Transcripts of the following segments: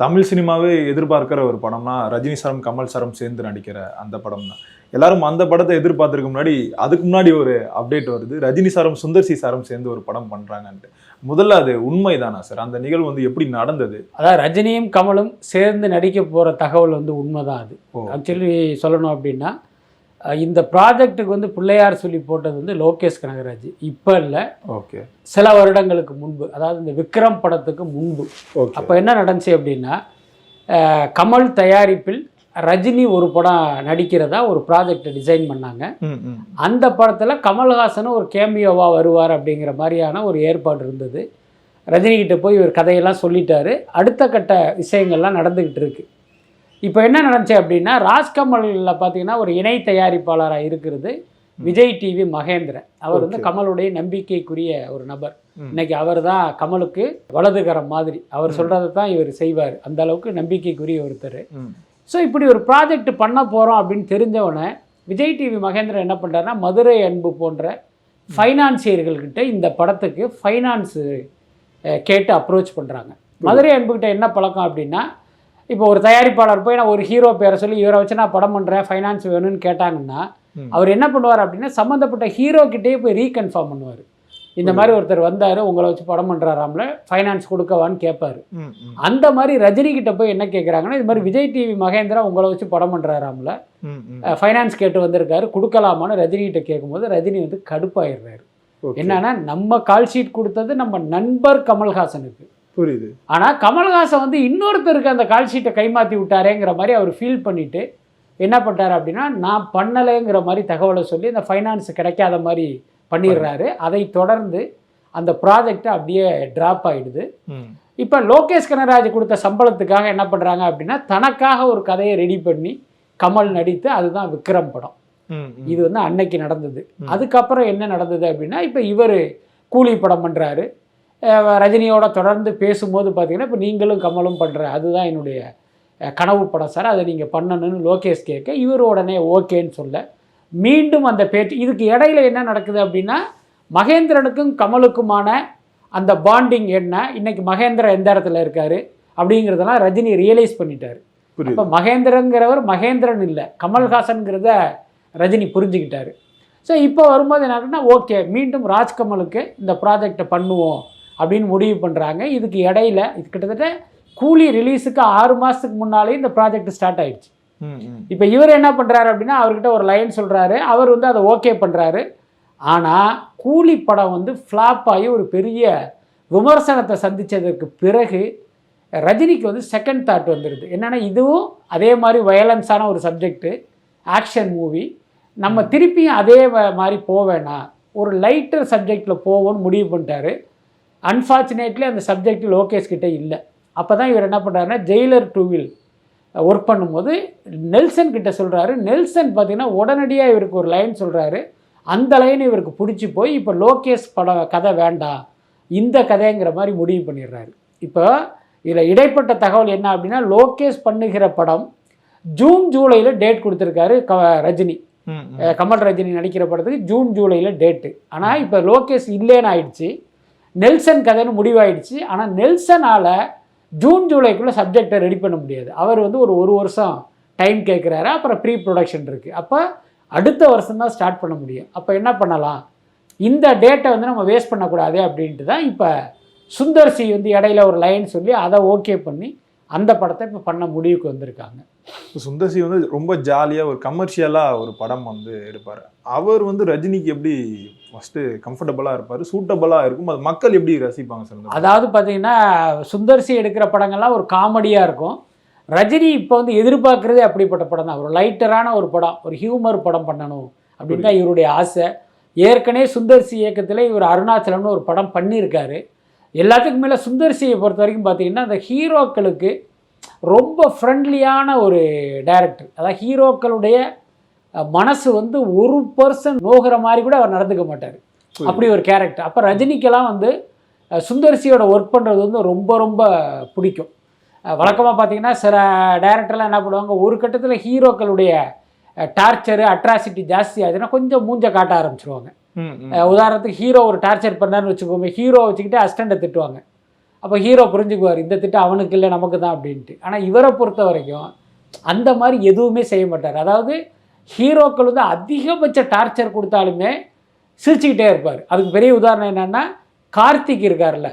தமிழ் சினிமாவே எதிர்பார்க்கிற ஒரு படம்னா ரஜினி சாரும் கமல் சாரும் சேர்ந்து நடிக்கிற அந்த படம் தான் எல்லாரும் அந்த படத்தை எதிர்பார்த்ததுக்கு முன்னாடி அதுக்கு முன்னாடி ஒரு அப்டேட் வருது. ரஜினி சாரும் சுந்தர் சி சாரும் சேர்ந்து ஒரு படம் பண்றாங்கன்ட்டு. முதல்ல அது உண்மைதானா சார்? அந்த நிகழ்வு வந்து எப்படி நடந்தது? அதாவது ரஜினியும் கமலும் சேர்ந்து நடிக்க போகிற தகவல் வந்து உண்மைதான் அது. ஆக்சுவலி சொல்லணும் அப்படின்னா இந்த ப்ராஜெக்ட்டுக்கு வந்து பிள்ளையார் சொல்லி போட்டது வந்து லோகேஷ் கனகராஜ். இப்போ இல்லை. ஓகே. சில வருடங்களுக்கு முன்பு அதாவது இந்த விக்ரம் படத்துக்கு முன்பு. ஓகே. அப்போ என்ன நடந்துச்சு அப்படின்னா கமல் தயாரிப்பில் ரஜினி ஒரு படம் நடிக்கிறதா ஒரு ப்ராஜெக்டை டிசைன் பண்ணாங்க. அந்த படத்தில் கமல்ஹாசனும் ஒரு கேமியோவாக வருவார் அப்படிங்கிற மாதிரியான ஒரு ஏற்பாடு இருந்தது. ரஜினிகிட்ட போய் ஒரு கதையெல்லாம் சொல்லிட்டாரு. அடுத்த கட்ட விஷயங்கள்லாம் நடந்துக்கிட்டு இருக்கு. இப்போ என்ன நடந்துச்சு அப்படின்னா ராஜ்கமலில் பார்த்தீங்கன்னா ஒரு இணை தயாரிப்பாளராக இருக்கிறது விஜய் டிவி மகேந்திரன். அவர் வந்து. கமலுடைய நம்பிக்கைக்குரிய ஒரு நபர். இன்னைக்கு அவர் தான் கமலுக்கு வலதுகரம் மாதிரி. அவர் சொல்கிறத தான் இவர் செய்வார். அந்த அளவுக்கு நம்பிக்கைக்குரிய ஒருத்தர். ஸோ இப்படி ஒரு ப்ராஜெக்ட் பண்ண போகிறோம் அப்படின்னு தெரிஞ்சவொடனே விஜய் டிவி மகேந்திரன் என்ன பண்ணுறாருன்னா மதுரை அன்பு போன்ற ஃபைனான்சியர்கள்கிட்ட இந்த படத்துக்கு ஃபைனான்ஸு கேட்டு அப்ரோச் பண்ணுறாங்க மதுரை அன்புக்கிட்ட என்ன பழக்கம் அப்படின்னா இப்போ ஒரு தயாரிப்பாளர் போய் நான் ஒரு ஹீரோ பேரை சொல்லி இவரை வச்சு நான் படம் பண்ணுறேன் ஃபைனான்ஸ் வேணும்னு கேட்டாங்கன்னா. அவர் என்ன பண்ணுவார் அப்படின்னா சம்மந்தப்பட்ட ஹீரோ கிட்டேயே போய் ரீகன்ஃபார்ம் பண்ணுவார். இந்த மாதிரி ஒருத்தர் வந்தார் உங்களை வச்சு படம் பண்ணுறாராம்ல ஃபைனான்ஸ் கொடுக்கவான்னு கேட்பாரு. அந்த மாதிரி ரஜினி கிட்ட போய் என்ன கேட்குறாங்கன்னா இது மாதிரி விஜய் டிவி மகேந்திரா உங்களை வச்சு படம் பண்ணுறாராம்ல ஃபைனான்ஸ் கேட்டு வந்திருக்காரு கொடுக்கலாமான்னு ரஜினி கிட்ட கேட்கும்போது ரஜினி வந்து கடுப்பாயிடுறாரு. என்னன்னா நம்ம கால் ஷீட் கொடுத்தது நம்ம நண்பர் கமல்ஹாசனுக்கு. புரியுது. ஆனால் கமல்ஹாசன் வந்து இன்னொருத்தருக்கு அந்த கால் ஷீட்டை கைமாற்றி விட்டாரேங்கிற மாதிரி அவர் ஃபீல் பண்ணிட்டு என்ன பண்ணிட்டாரு அப்படின்னா நான் பண்ணலைங்கிற மாதிரி தகவலை சொல்லி அந்த ஃபைனான்ஸ் கிடைக்காத மாதிரி பண்ணிடுறாரு. அதை தொடர்ந்து அந்த ப்ராஜெக்ட் அப்படியே ட்ராப் ஆயிடுது. ம். இப்போ லோகேஷ் கனராஜ் கொடுத்த சம்பளத்துக்காக என்ன பண்ணுறாங்க அப்படின்னா தனக்காக ஒரு கதையை ரெடி பண்ணி கமல் நடித்து அதுதான் விக்ரம் படம். இது வந்து அன்னைக்கு நடந்தது. அதுக்கப்புறம் என்ன நடந்தது அப்படின்னா இப்போ இவர் கூலி படம் பண்ணுறாரு ரஜினியோட தொடர்ந்து பேசும்போது பார்த்தீங்கன்னா இப்போ நீங்களும் கமலும் பண்ணுற அதுதான் என்னுடைய கனவு படம் சார். அதை நீங்கள் பண்ணணும்னு லோகேஷ் கேட்க இவர் உடனே ஓகேன்னு சொல்ல மீண்டும் அந்த பேச்சு இதுக்கு இடையில என்ன நடக்குது அப்படின்னா மகேந்திரனுக்கும் கமலுக்குமான அந்த பாண்டிங் என்ன இன்னைக்கு மகேந்திரன் எந்த இடத்துல இருக்காரு அப்படிங்கிறதெல்லாம் ரஜினி ரியலைஸ் பண்ணிட்டாரு. அப்போ மகேந்திரங்கிறவர் மகேந்திரன் இல்லை கமல்ஹாசன்ங்கிறத ரஜினி புரிஞ்சுக்கிட்டாரு. ஸோ இப்போ வரும்போது என்ன ஓகே மீண்டும் ராஜ்கமலுக்கு இந்த ப்ராஜெக்டை பண்ணுவோம் அப்படின்னு முடிவு பண்ணுறாங்க இதுக்கு இடையில இது கிட்டத்தட்ட கூலி ரிலீஸுக்கு ஆறு மாதத்துக்கு முன்னாலே இந்த ப்ராஜெக்ட் ஸ்டார்ட் ஆயிடுச்சு. இப்போ இவர் என்ன பண்ணுறாரு அப்படின்னா அவர்கிட்ட ஒரு லைன் சொல்கிறாரு அவர் வந்து அதை ஓகே பண்ணுறாரு ஆனால் கூலி படம் வந்து ஃப்ளாப் ஆகி ஒரு பெரிய விமர்சனத்தை சந்தித்ததற்கு பிறகு ரஜினிக்கு வந்து செகண்ட் தாட் வந்துடுது என்னென்னா இதுவும் அதே மாதிரி வயலன்ஸான ஒரு சப்ஜெக்ட்டு ஆக்ஷன் மூவி நம்ம திருப்பியும் அதே மாதிரி போக வேணாம் ஒரு லைட்டர் சப்ஜெக்டில் போவோம்னு முடிவு பண்ணிட்டாரு. அன்ஃபார்ச்சுனேட்லி அந்த சப்ஜெக்ட் லோகேஷ் கிட்ட இல்லை. அப்போ தான் இவர் என்ன பண்ணுறாருன்னா ஜெயிலர் டூவில் ஒர்க் பண்ணும்போது நெல்சன் கிட்ட சொல்கிறாரு நெல்சன் பார்த்தீங்கன்னா உடனடியாக இவருக்கு ஒரு லைன் சொல்கிறாரு அந்த லைன் இவருக்கு பிடிச்சி போய் இப்போ லோகேஷ் படம் கதை வேண்டாம் இந்த கதைங்கிற மாதிரி முடிவு பண்ணிடுறாரு. இப்போ இதில் இடைப்பட்ட தகவல் என்ன அப்படின்னா லோகேஷ் பண்ணுகிற படம் ஜூன் ஜூலையில் டேட் கொடுத்துருக்காரு க ரஜினி. கமல் ரஜினி நடிக்கிற படத்துக்கு ஜூன் ஜூலையில் டேட்டு ஆனால் இப்போ லோகேஷ் இல்லைன்னு ஆயிடுச்சு. நெல்சன் கதைன்னு முடிவாயிடுச்சு. ஆனால் நெல்சனால் ஜூன் ஜூலைக்குள்ளே சப்ஜெக்டை ரெடி பண்ண முடியாது. அவர் வந்து ஒரு ஒரு வருஷம் டைம் கேட்குறாரு அப்புறம் ப்ரீ ப்ரொடக்ஷன் இருக்குது அப்போ அடுத்த வருஷம் தான் ஸ்டார்ட் பண்ண முடியும். அப்போ என்ன பண்ணலாம்? இந்த டேட்டை வந்து நம்ம வேஸ்ட் பண்ணக்கூடாது அப்படின்ட்டு தான் இப்போ சுந்தர் சி வந்து இடையில ஒரு லைன் சொல்லி அதை ஓகே பண்ணி அந்த படத்தை இப்போ பண்ண முடிவுக்கு வந்திருக்காங்க. சுந்தர்சி வந்து ரொம்ப ஜாலியாக ஒரு கமர்ஷியலாக ஒரு படம் வந்து எடுப்பார். அவர் வந்து ரஜினிக்கு எப்படி ஃபர்ஸ்ட் கம்ஃபர்டபுளா இருப்பாரு சூட்டபுளா இருக்கும். அது மக்கள் எப்படி ரசிப்பாங்க சார்? அதாவது பார்த்தீங்கன்னா சுந்தர்சி எடுக்கிற படங்கள்லாம் ஒரு காமெடியாக இருக்கும். ரஜினி இப்போ வந்து எதிர்பார்க்குறதே அப்படிப்பட்ட படம் தான். ஒரு லைட்டரான ஒரு படம் ஒரு ஹியூமர் படம் பண்ணணும் அப்படின்னு தான் இவருடைய ஆசை. ஏற்கனவே சுந்தர்சி இயக்கத்தில் இவர் அருணாச்சலம்னு ஒரு படம் பண்ணியிருக்காரு. எல்லாத்துக்கும் மேலே சுந்தர்சியை பொறுத்த வரைக்கும் பார்த்தீங்கன்னா அந்த ஹீரோக்களுக்கு ரொம்ப ஃப்ரெண்ட்லியான ஒரு டைரக்டர் அதாவது ஹீரோக்களுடைய மனசு வந்து ஒரு பர்சன் நோகிற மாதிரி கூட அவர் நடந்துக்க மாட்டார். அப்படி ஒரு கேரக்டர் அப்போ ரஜினிக்கெல்லாம் வந்து சுந்தர்சியோட ஒர்க் பண்ணுறது வந்து ரொம்ப ரொம்ப பிடிக்கும். வழக்கமாக பார்த்தீங்கன்னா சில டைரக்டர்லாம் என்ன பண்ணுவாங்க ஒரு கட்டத்தில் ஹீரோக்களுடைய டார்ச்சரு அட்ராசிட்டி ஜாஸ்தி ஆச்சுன்னா கொஞ்சம் மூஞ்ச காட்ட ஆரம்பிச்சிருவாங்க. உதாரணத்துக்கு ஹீரோ ஒரு டார்ச்சர் பண்ணாருன்னு வச்சுக்கோங்க ஹீரோ வச்சுக்கிட்டு அஸ்டண்டை திட்டுவாங்க. அப்போ ஹீரோ புரிஞ்சுக்குவார் இந்த திட்டம் அவனுக்கு இல்லை நமக்கு தான் அப்படின்ட்டு. ஆனால் இவரை பொறுத்த வரைக்கும் அந்த மாதிரி எதுவுமே செய்ய மாட்டார். அதாவது ஹீரோக்கள் வந்து அதிகபட்ச டார்ச்சர் கொடுத்தாலுமே சிரிச்சுக்கிட்டே இருப்பார். அதுக்கு பெரிய உதாரணம் என்னன்னா கார்த்திக் இருக்கார்ல.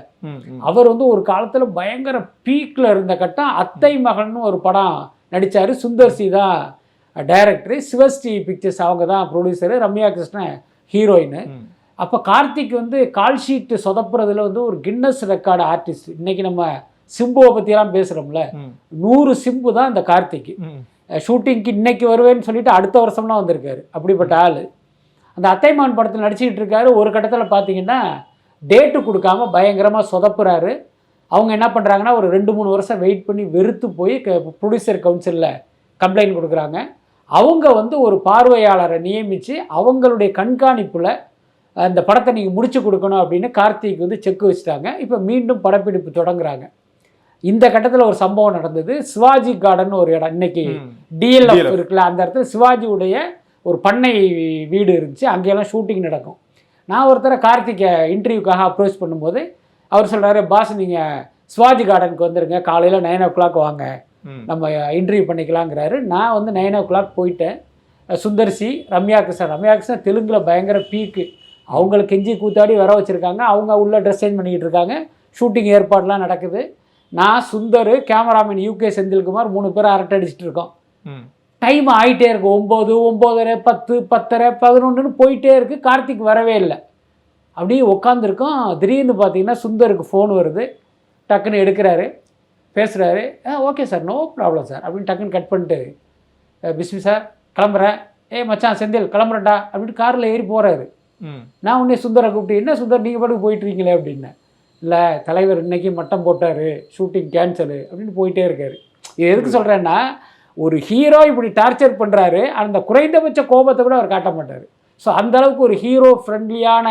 அவர் வந்து ஒரு காலத்தில் பயங்கர பீக்கில் இருந்த கட்டம் அத்தை மகன் ஒரு படம் நடித்தார் சுந்தர் சி தான் டைரக்டரு. சிவஸ்ரீ பிக்சர்ஸ் அவங்க தான் ப்ரொடியூசரு. ரம்யா கிருஷ்ணன் ஹீரோயின் ம். அப்போ கார்த்திக் வந்து கால் ஷீட்டு சொதப்புறதுல வந்து ஒரு கின்னஸ் ரெக்கார்டு ஆர்டிஸ்ட். இன்னைக்கு நம்ம சிம்புவை பற்றியெல்லாம் பேசுகிறோம்ல. நூறு சிம்பு தான் இந்த கார்த்திக். ஷூட்டிங்க்கு இன்னைக்கு வருவேன்னு சொல்லிட்டு அடுத்த வருஷம்லாம் வந்திருக்காரு. அப்படிப்பட்ட ஆள். அந்த அத்தைமான் படத்தில் நடிச்சுக்கிட்டு இருக்காரு. ஒரு கட்டத்தில் பார்த்தீங்கன்னா டேட்டு கொடுக்காம பயங்கரமாக சொதப்புறாரு. அவங்க என்ன பண்ணுறாங்கன்னா ஒரு ரெண்டு மூணு வருஷம் வெயிட் பண்ணி வெறுத்து போய் ப்ரொடியூசர் கவுன்சிலில் கம்ப்ளைண்ட் கொடுக்குறாங்க. அவங்க வந்து ஒரு பார்வையாளரை நியமித்து அவங்களுடைய கண்காணிப்பில் அந்த படத்தை நீங்கள் முடிச்சு கொடுக்கணும் அப்படின்னு கார்த்திக் வந்து செக் வச்சுட்டாங்க. இப்போ மீண்டும் படப்பிடிப்பு தொடங்குறாங்க. இந்த கட்டத்தில் ஒரு சம்பவம் நடந்தது. சிவாஜி கார்டன் ஒரு இடம். இன்னைக்கு. டிஎல்எஃப். இருக்குல்ல அந்த இடத்துல சிவாஜியுடைய ஒரு பண்ணை வீடு இருந்துச்சு. அங்கெல்லாம் ஷூட்டிங் நடக்கும். நான் ஒருத்தரை கார்த்திகை இன்டர்வியூக்காக அப்ரோச் பண்ணும்போது அவர் சொல்கிறாரு பாஸ் நீங்கள் சிவாஜி கார்டனுக்கு வந்துருங்க. காலையில் நைன் ஓ கிளாக் வாங்க. நம்ம இன்டர்வியூ பண்ணிக்கலாங்கிறாரு. நான் வந்து நைன் ஓ கிளாக் போயிட்டேன். சுந்தர்சி ரம்யா கிருஷ்ணன் ரம்யா கிருஷ்ணன் தெலுங்கில் பயங்கர பீக்கு அவங்கள கெஞ்சி கூத்தாடி வர வச்சுருக்காங்க. அவங்க உள்ள ட்ரெஸ் சேஞ்ச் பண்ணிக்கிட்டு இருக்காங்க. ஷூட்டிங் ஏற்பாடுலாம் நடக்குது. நான் சுந்தர் கேமராமேன் யூகே செந்தில்குமார் மூணு பேர் அரட்டை அடிச்சிட்டு இருக்கோம். ம். டைம் ஆகிட்டே இருக்கு. ஒம்பது ஒம்போதரை பத்து பத்தரை பதினொன்றுன்னு போயிட்டே இருக்கு. கார்த்திக் வரவே இல்லை. அப்படியே உட்காந்துருக்கோம் திடீர்னு பார்த்தீங்கன்னா சுந்தருக்கு ஃபோன் வருது. டக்குன்னு எடுக்கிறாரு. பேசுகிறாரு ஆ okay sir no problem sir அப்படின்னு டக்குன்னு கட் பண்ணிட்டு "அஹ், பிஸ்மி சார் கிளம்புறேன் ஏய் மச்சான் செந்தில் கிளம்புறேன்டா. அப்படின்னு காரில் ஏறி போகிறாரு. நான் உடனே சுந்தரை கூப்பிட்டு என்ன சுந்தர் நீங்கள் பாட்டுக்கு போயிட்டு இருக்கீங்களே? அப்படின்னேன். இல்லை தலைவர் இன்னைக்கு மட்டம் போட்டார் ஷூட்டிங் கேன்சலு அப்படின்னு போயிட்டே இருக்காரு. இது எதுக்கு சொல்கிறேன்னா ஒரு ஹீரோ இப்படி டார்ச்சர் பண்ணுறாரு அந்த குறைந்தபட்ச கோபத்தை கூட அவர் காட்ட மாட்டார். ஸோ அந்த அளவுக்கு ஒரு ஹீரோ ஃப்ரெண்ட்லியான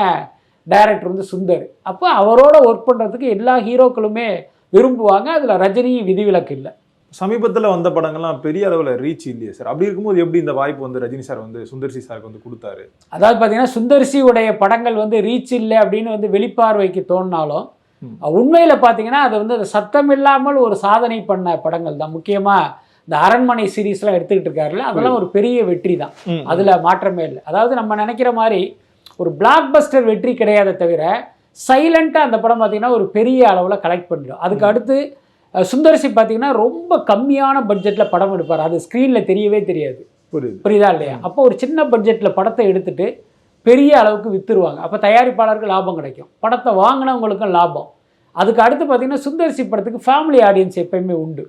டைரக்டர் வந்து சுந்தர். அப்போ அவரோட ஒர்க் பண்ணுறதுக்கு எல்லா ஹீரோக்களுமே விரும்புவாங்க அதில் ரஜினியும் விதிவிலக்கு இல்லை. சமீபத்துல வந்த படங்கள்லாம் பெரிய அளவுல ரீச் இல்லையே சார் அப்படி இருக்கும்போது எப்படி இந்த வாய்ப்பு வந்து ரஜினி சார் வந்து சுந்தர்சி சாருக்கு வந்து கொடுத்தாரு? அதாவது பார்த்தீங்கன்னா சுந்தர்சி உடைய படங்கள் வந்து ரீச் இல்லை அப்படின்னு வந்து வெளிப்பார்வைக்கு தோணினாலும். உண்மையில் பார்த்தீங்கன்னா அது வந்து அது சத்தம் இல்லாமல் ஒரு சாதனை பண்ண படங்கள் தான். முக்கியமாக இந்த அரண்மனை சீரீஸ்லாம் எடுத்துக்கிட்டு இருக்காருல்ல அதெல்லாம் ஒரு பெரிய வெற்றி தான். அதில் மாற்றமே இல்லை. அதாவது நம்ம நினைக்கிற மாதிரி ஒரு பிளாக் பஸ்டர் வெற்றி கிடையாதே தவிர சைலண்ட்டாக அந்த படம் பார்த்தீங்கன்னா ஒரு பெரிய அளவில் கலெக்ட் பண்ணிடும். அதுக்கு அடுத்து சுந்தர்சி பார்த்தீங்கன்னா ரொம்ப கம்மியான பட்ஜெட்டில் படம் எடுப்பார். அது ஸ்க்ரீனில் தெரியவே தெரியாது. புரியுது. புரியுதா இல்லையா? அப்போ ஒரு சின்ன பட்ஜெட்டில் படத்தை எடுத்துட்டு பெரிய அளவுக்கு விற்றுருவாங்க அப்போ தயாரிப்பாளருக்கு லாபம் கிடைக்கும். படத்தை வாங்கினவங்களுக்கும் லாபம். அதுக்கு அடுத்து பார்த்தீங்கன்னா சுந்தர்சி படத்துக்கு ஃபேமிலி ஆடியன்ஸ் எப்பயுமே உண்டு.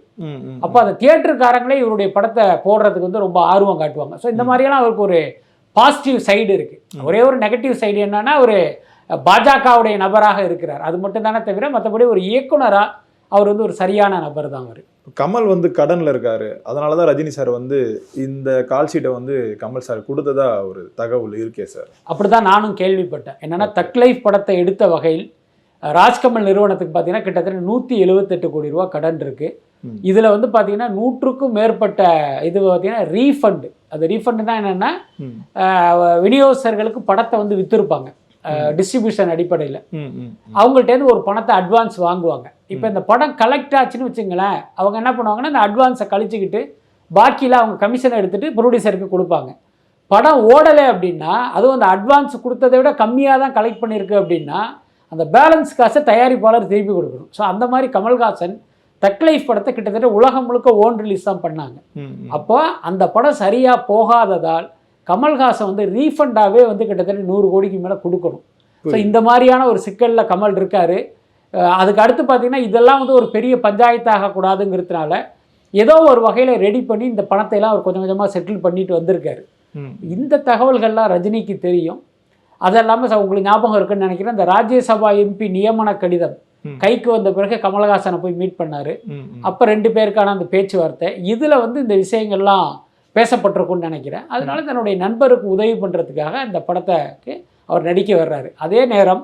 அப்போ அந்த தியேட்டருக்காரங்களே இவருடைய படத்தை போடுறதுக்கு வந்து ரொம்ப ஆர்வம் காட்டுவாங்க. ஸோ இந்த மாதிரியெல்லாம் அவருக்கு ஒரு பாசிட்டிவ் சைடு இருக்குது ஒரே ஒரு நெகட்டிவ் சைடு என்னன்னா ஒரு பாஜகவுடைய நபராக இருக்கிறார். அது மட்டும் தானே தவிர மற்றபடி ஒரு இயக்குனராக அவர் வந்து ஒரு சரியான நபர் தான் அவர். கமல் வந்து கடன்ல இருக்காரு. அதனாலதான் ரஜினி சார் வந்து இந்த கால் ஷீட்டை வந்து கமல் சார் கொடுத்ததா ஒரு தகவல் இருக்கே சார். அப்படி தான் நானும் கேள்விப்பட்டேன். என்னன்னா தக் லைஃப் படத்தை எடுத்த வகையில் ராஜ்கமல் நிறுவனத்துக்கு பார்த்தீங்கன்னா கிட்டத்தட்ட நூற்றி எழுபத்தெட்டு கோடி ரூபா கடன் இருக்கு. ம். இதில் வந்து பார்த்தீங்கன்னா நூற்றுக்கும் மேற்பட்ட இது பார்த்தீங்கன்னா ரீஃபண்டு அது ரீஃபண்டு தான் என்னென்னா. விநியோகஸ்தர்களுக்கு படத்தை வந்து விற்றுருப்பாங்க டிஸ்ட்ரிபியூஷன் அடிப்படையில். அவங்கள்ட்டேருந்து ஒரு பணத்தை அட்வான்ஸ் வாங்குவாங்க. இப்போ இந்த படம் கலெக்ட் ஆச்சுன்னு வச்சுங்களேன் அவங்க என்ன பண்ணுவாங்கன்னா இந்த அட்வான்ஸை கழிச்சுக்கிட்டு பாக்கியில் அவங்க கமிஷனை எடுத்துட்டு ப்ரொடியூசருக்கு கொடுப்பாங்க. படம் ஓடலை அப்படின்னா அதுவும் அந்த அட்வான்ஸ் கொடுத்ததை விட கம்மியாக தான் கலெக்ட் பண்ணியிருக்கு அப்படின்னா அந்த பேலன்ஸ் காசை தயாரிப்பாளர் திருப்பி கொடுக்கணும். ஸோ அந்த மாதிரி கமல்ஹாசன் தக் லைஃப் படத்தை கிட்டத்தட்ட உலகம் முழுக்க ஓன் ரிலீஸ் தான் பண்ணாங்க. அப்போ அந்த படம் சரியாக போகாததால் கமல்ஹாசன் வந்து ரீஃபண்டாகவே வந்து கிட்டத்தட்ட நூறு கோடிக்கு மேலே கொடுக்கணும். ஸோ இந்த மாதிரியான ஒரு சிக்கலில் கமல் இருக்காரு. அதுக்கு அடுத்து பார்த்தீங்கன்னா இதெல்லாம் வந்து ஒரு பெரிய பஞ்சாயத்தாக கூடாதுங்கிறதுனால ஏதோ ஒரு வகையில் ரெடி பண்ணி இந்த பணத்தை எல்லாம் அவர் கொஞ்சம் கொஞ்சமாக செட்டில் பண்ணிட்டு வந்திருக்காரு. இந்த தகவல்கள்லாம் ரஜினிக்கு தெரியும் அது இல்லாமல் உங்களுக்கு ஞாபகம் இருக்குன்னு நினைக்கிறேன் இந்த ராஜ்யசபா எம்பி நியமன கடிதம். கைக்கு வந்த பிறகு கமலஹாசனை போய் மீட் பண்ணாரு. அப்போ ரெண்டு பேருக்கான அந்த பேச்சுவார்த்தை இதில் வந்து இந்த விஷயங்கள்லாம் பேசப்பட்டிருக்கும்னு நினைக்கிறேன் அதனால தன்னுடைய நண்பருக்கு உதவி பண்ணுறதுக்காக இந்த படத்தைக்கு அவர் நடிக்க வர்றாரு அதே நேரம்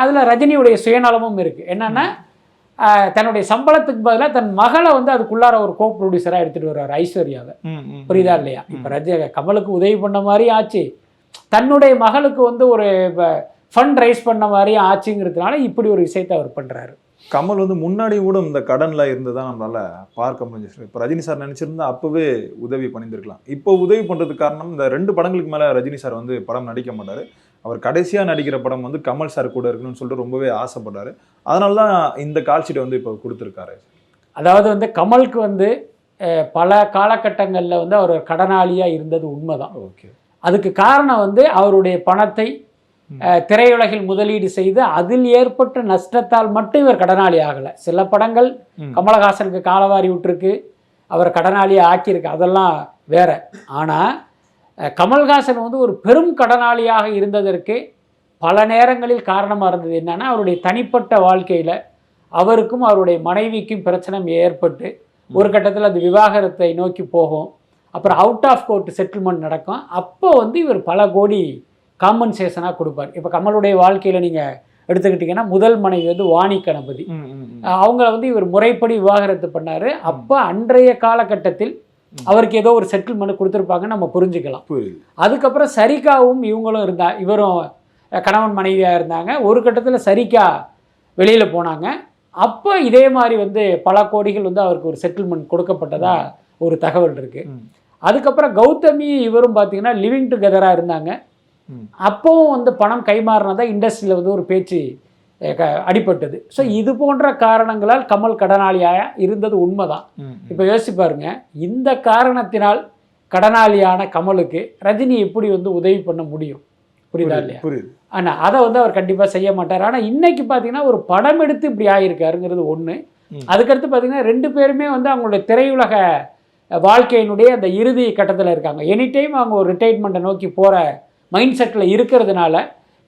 அதில் ரஜினியுடைய சுயநலமும் இருக்குது என்னென்னா தன்னுடைய சம்பளத்துக்கு பதிலாக தன் மகளை வந்து அதுக்குள்ளார ஒரு கோ ப்ரொடியூசராக எடுத்துகிட்டு வர்றாரு ஐஸ்வர்யாவை. புரியுதா இல்லையா? இப்போ ரஜ கமலுக்கு உதவி பண்ண மாதிரி ஆச்சு. தன்னுடைய மகளுக்கு வந்து ஒரு ஃபண்ட் ரைஸ் பண்ண மாதிரி ஆச்சுங்கிறதுனால இப்படி ஒரு விஷயத்தை அவர் பண்ணுறாரு கமல் வந்து முன்னாடியும் கூட இந்த கடன்ல இருந்ததா நம்மளால பார்க்க முடிஞ்சிச்சு இப்போ ரஜினி சார் நினைச்சிருந்தா அப்பவே உதவி பண்ணியிருந்திருக்கலாம். இப்போ உதவி பண்றதுக்கு காரணம் இந்த ரெண்டு படங்களுக்கு மேல ரஜினி சார் வந்து படம் நடிக்க மாட்டாரு. அவர் கடைசியா நடிக்கிற படம் வந்து கமல் சார் கூட இருக்கணும்னு சொல்லிட்டு ரொம்பவே ஆசைப்பட்டாரு அதனால தான் இந்த கால் ஷீட் வந்து இப்போ கொடுத்துருக்காரு. அதாவது வந்து கமலுக்கு வந்து பல காலகட்டங்களில் வந்து அவர் கடனாளியாக இருந்தது உண்மைதான். ஓகே. அதுக்கு காரணம் வந்து அவருடைய பணத்தை திரையுலகில் முதலீடு செய்து அதில் ஏற்பட்ட நஷ்டத்தால் மட்டும் இவர் கடனாளி ஆகலை. சில படங்கள். கமலஹாசனுக்கு காலவாரி விட்டுருக்கு அவர் கடனாளியை ஆக்கியிருக்கு அதெல்லாம் வேற. ஆனால் கமல்ஹாசன் வந்து ஒரு பெரும் கடனாளியாக இருந்ததற்கு பல நேரங்களில் காரணமாக இருந்தது என்னன்னா அவருடைய தனிப்பட்ட வாழ்க்கையில் அவருக்கும் அவருடைய மனைவிக்கும் பிரச்சனை ஏற்பட்டு ஒரு கட்டத்தில் அது விவாகரத்தை நோக்கி போகும். அப்புறம் அவுட் ஆஃப் கோர்ட் செட்டில்மெண்ட் நடக்கும். அப்போ வந்து இவர் பல கோடி காம்பன்சேஷனாக கொடுப்பார். இப்போ கமலுடைய வாழ்க்கையில் நீங்கள் எடுத்துக்கிட்டிங்கன்னா முதல் மனைவி வந்து வாணி கணபதி. அவங்கள வந்து இவர் முறைப்படி விவாகரத்து பண்ணார். அப்போ அன்றைய காலகட்டத்தில் அவருக்கு ஏதோ ஒரு செட்டில்மெண்ட் கொடுத்துருப்பாங்கன்னு நம்ம புரிஞ்சுக்கலாம். அதுக்கப்புறம் சரிகாவும் இவங்களும் இருந்தா இவரும் கணவன் மனைவியாக இருந்தாங்க. ஒரு கட்டத்தில் சரிகா வெளியில் போனாங்க. அப்போ இதே மாதிரி வந்து பல கோடிகள் வந்து அவருக்கு ஒரு செட்டில்மெண்ட் கொடுக்கப்பட்டதா ஒரு தகவல் இருக்குது. அதுக்கப்புறம் கௌதமி இவரும் பார்த்தீங்கன்னா லிவிங் டுகெதராக இருந்தாங்க. அப்போவும் வந்து பணம் கைமாறினதா இண்டஸ்ட்ரியில் வந்து ஒரு பேச்சு அடிபட்டது. ஸோ இது போன்ற காரணங்களால் கமல் கடனாளியாக இருந்தது உண்மைதான். இப்போ யோசிச்சு பாருங்க. இந்த காரணத்தினால் கடனாளியான கமலுக்கு ரஜினி எப்படி வந்து உதவி பண்ண முடியும்? புரியுதா இல்லையா? புரியுது. ஆனால் அதை வந்து அவர் கண்டிப்பாக செய்ய மாட்டார். ஆனால் இன்னைக்கு பார்த்தீங்கன்னா ஒரு படம் எடுத்து இப்படி ஆகியிருக்காருங்கிறது ஒன்று. அதுக்கடுத்து பார்த்தீங்கன்னா ரெண்டு பேருமே வந்து அவங்களுடைய திரையுலக வாழ்க்கையினுடைய அந்த இறுதி கட்டத்தில் இருக்காங்க. எனி டைம் அவங்க ஒரு ரிட்டைர்மெண்ட்டை நோக்கி போகிற மைண்ட் செட்டில் இருக்கிறதுனால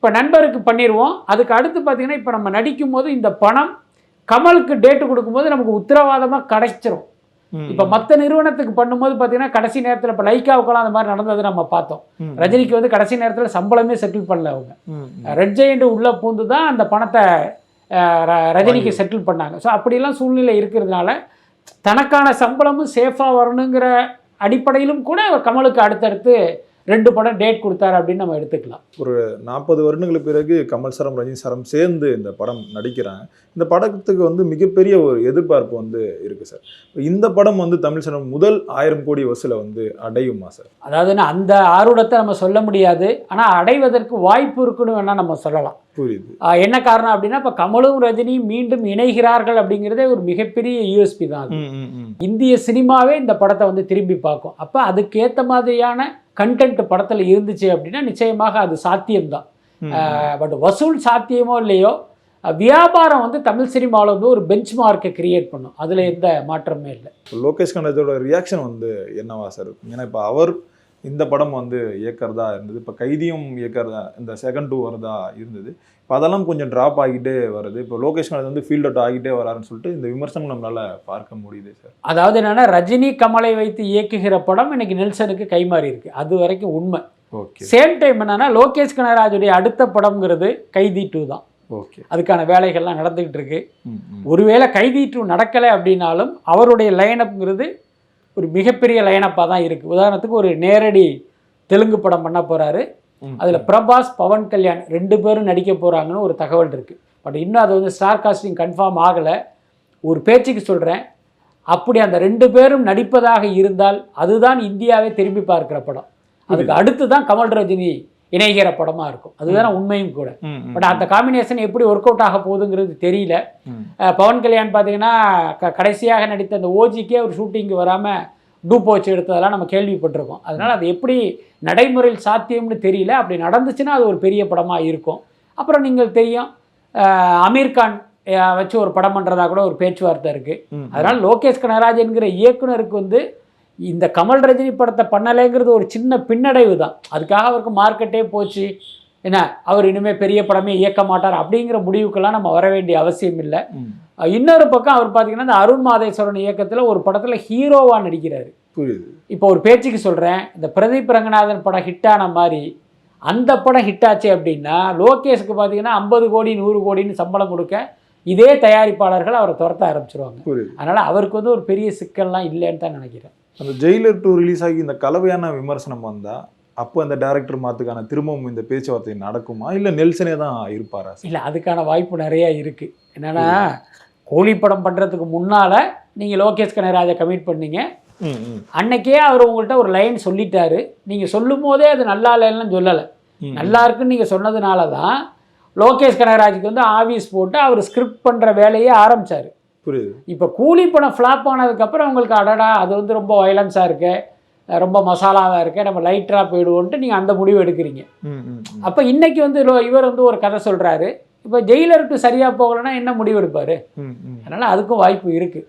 இப்போ நண்பருக்கு பண்ணிடுவோம் அதுக்கு அடுத்து பார்த்தீங்கன்னா இப்போ நம்ம நடிக்கும் போது இந்த பணம் கமலுக்கு டேட்டு கொடுக்கும்போது நமக்கு உத்தரவாதமாக கிடைச்சிரும். இப்போ மற்ற நிறுவனத்துக்கு பண்ணும்போது பார்த்தீங்கன்னா கடைசி நேரத்தில் இப்போ லைக்காவுக்கெல்லாம் அந்த மாதிரி நடந்தது நம்ம பார்த்தோம். ரஜினிக்கு வந்து கடைசி நேரத்தில் சம்பளமே செட்டில் பண்ணல அவங்க. ரெட் ஜெயண்ட் உள்ளே பூந்து தான் அந்த பணத்தை ரஜினிக்கு செட்டில் பண்ணாங்க. ஸோ அப்படிலாம் சூழ்நிலை இருக்கிறதுனால தனக்கான சம்பளமும் சேஃபாக வரணுங்கிற அடிப்படையிலும் கூட அவர் கமலுக்கு அடுத்தடுத்து ரெண்டு படம் டேட் கொடுத்தாரு அப்படின்னு நம்ம எடுத்துக்கலாம். நாற்பது வருடங்களுக்கு பிறகு கமல் சாரம் ரஜினி சாரம் சேர்ந்து இந்த படம் நடிக்கிறாங்க. இந்த படத்துக்கு வந்து மிகப்பெரிய ஒரு எதிர்பார்ப்பு வந்து இருக்கு சார். இந்த படம் வந்து தமிழ் சினிமா முதல் ஆயிரம் கோடி வசூலை வந்து அடையுமா சார்? அதாவது அந்த ஆர்வத்தை நம்ம சொல்ல முடியாது. ஆனால் அடைவதற்கு வாய்ப்பு இருக்குன்னு வேணால் நம்ம சொல்லலாம். புரியுது. என்ன காரணம் அப்படின்னா இப்போ கமலும் ரஜினியும் மீண்டும் இணைகிறார்கள் அப்படிங்கிறதே ஒரு மிகப்பெரிய யூஎஸ்பி தான். இந்திய சினிமாவே இந்த படத்தை வந்து திரும்பி பார்க்கும். அப்போ அதுக்கேற்ற மாதிரியான கண்டென்ட் படத்தில் இருந்துச்சு அப்படின்னா நிச்சயமாக அது சாத்தியம்தான். பட் வசூல் சாத்தியமோ இல்லையோ வியாபாரம் வந்து தமிழ் சினிமாவில் வந்து ஒரு பெஞ்ச் மார்க்கை கிரியேட் பண்ணும். அதில் எந்த மாற்றமே இல்லை. லோகேஷ் கனகராஜோட ரியாக்ஷன் வந்து என்னவா சார் ஏன்னா இப்போ அவர் இந்த படம் வந்து இயக்கறதா இருந்தது. இப்போ கைதியும் இயக்கறதா இந்த செகண்ட் டூ வரதா இருந்தது. இப்போ அதெல்லாம் கொஞ்சம் ட்ராப் ஆகிட்டே வருது. இப்போ லோகேஷ் கனகராஜ் வந்து ஃபீல்ட் அவுட் ஆகிட்டே வராருன்னு சொல்லிட்டு இந்த விமர்சனம் நம்மளால பார்க்க முடியுது சார் அதாவது என்னன்னா ரஜினி கமலை வைத்து இயக்குகிற படம் இன்னைக்கு நெல்சனுக்கு கைமாறி இருக்கு. அது வரைக்கும் உண்மை. ஓகே சேம் டைம் என்னன்னா லோகேஷ் கனகராஜுடைய அடுத்த படம்ங்கிறது கைதி டூ தான். ஓகே அதுக்கான வேலைகள்லாம் நடந்துகிட்டு இருக்கு. ஒருவேளை கைதி டூ நடக்கலை அப்படின்னாலும் அவருடைய லைனப்ங்கிறது ஒரு மிகப்பெரிய லைனப்பாக தான் இருக்குது உதாரணத்துக்கு ஒரு நேரடி தெலுங்கு படம் பண்ண போகிறாரு. அதில் பிரபாஸ் பவன் கல்யாண் ரெண்டு பேரும் நடிக்க போகிறாங்கன்னு ஒரு தகவல் இருக்குது பட் இன்னும் அது வந்து ஸ்டார் காஸ்டிங் கன்ஃபார்ம் ஆகலை. ஒரு பேச்சுக்கு சொல்கிறேன் அப்படி அந்த ரெண்டு பேரும் நடிப்பதாக இருந்தால் அதுதான் இந்தியாவே திரும்பி பார்க்கிற படம். அதுக்கு அடுத்து தான் கமல் ரஜினி இணைகிற படமாக இருக்கும். அதுதான் உண்மையும் கூட. பட் அந்த காம்பினேஷன் எப்படி ஒர்க் அவுட் ஆக போகுதுங்கிறது தெரியல. பவன் கல்யாண் பார்த்தீங்கன்னா க கடைசியாக நடித்த அந்த ஓஜிக்கே ஒரு ஷூட்டிங்கு வராமல் டூப் வச்சு எடுத்ததெல்லாம் நம்ம கேள்விப்பட்டிருக்கோம். அதனால் அது எப்படி நடைமுறையில் சாத்தியம்னு தெரியல. அப்படி நடந்துச்சுன்னா அது ஒரு பெரிய படமாக இருக்கும். அப்புறம் நீங்கள் தெரியும் அஹ் அமீர் கான் அஹ் வச்சு ஒரு படம் பண்ணுறதா கூட ஒரு பேச்சுவார்த்தை இருக்குது. அதனால் லோகேஷ் கனகராஜ் என்கிற இயக்குனருக்கு வந்து இந்த கமல் ரஜினி படத்தை பண்ணலைங்கிறது ஒரு சின்ன பின்னடைவு தான். அதுக்காக அவருக்கு மார்க்கெட்டே போச்சு. என்ன அவர் இனிமேல் பெரிய படமே இயக்க மாட்டார் அப்படிங்கிற முடிவுக்கெல்லாம் நம்ம வர வேண்டிய அவசியம் இல்லை. இன்னொரு பக்கம் அவர் பார்த்தீங்கன்னா இந்த அருண் மாதேஸ்வரன் இயக்கத்தில் ஒரு படத்தில் ஹீரோவாக நடிக்கிறாரு. புரியுது. இப்போ ஒரு பேச்சுக்கு சொல்கிறேன் இந்த பிரதீப் ரங்கநாதன் படம் ஹிட்டான மாதிரி அந்த படம் ஹிட் ஆச்சு அப்படின்னா லோகேஷுக்கு பார்த்தீங்கன்னா ஐம்பது கோடி நூறு கோடின்னு சம்பளம் கொடுக்க இதே தயாரிப்பாளர்கள் அவரை துரத்த ஆரம்பிச்சிருவாங்க. அதனால் அவருக்கு வந்து ஒரு பெரிய சிக்கல்லாம் இல்லைன்னு தான் நினைக்கிறேன். அந்த ஜெயிலர் டூ ரிலீஸ் ஆகி இந்த கலவையான விமர்சனம் வந்தா அப்போ அந்த டேரக்டர் மாத்துக்கான திரும்பவும் இந்த பேச்சுவார்த்தை நடக்குமா? இல்ல நெல்சனே தான் இருப்பாரா இல்லை அதுக்கான வாய்ப்பு நிறைய இருக்குது என்னென்னா கூலி படம் பண்ணுறதுக்கு முன்னால் நீங்கள் லோகேஷ் கனகராஜை கமிட் பண்ணீங்க. அன்னைக்கே அவர் உங்கள்கிட்ட ஒரு லைன் சொல்லிட்டாரு. நீங்கள் சொல்லும் போதே அது நல்லா இல்லைன்னு சொல்லலை. நல்லா இருக்குன்னு நீங்கள் சொன்னதுனால தான் லோகேஷ் கனகராஜுக்கு வந்து ஆஃபீஸ் போட்டு அவர் ஸ்கிரிப்ட் பண்ணுற வேலையே ஆரம்பிச்சார். புரியுது. இப்போ கூலி படம் ஃப்ளாப் ஆனதுக்கப்புறம் உங்களுக்கு அடடா அது வந்து ரொம்ப வயலன்ஸாக இருக்கு ரொம்ப மசாலாவாக இருக்கு நம்ம லைட்டராக போயிடுவோன்ட்டு நீங்கள் அந்த முடிவு எடுக்கிறீங்க. அப்போ இன்னைக்கு வந்து இவர் வந்து ஒரு கதை சொல்கிறாரு இப்போ ஜெயிலருக்கு சரியாக போகலைன்னா என்ன முடிவு எடுப்பார். அதனால் அதுக்கும் வாய்ப்பு இருக்குது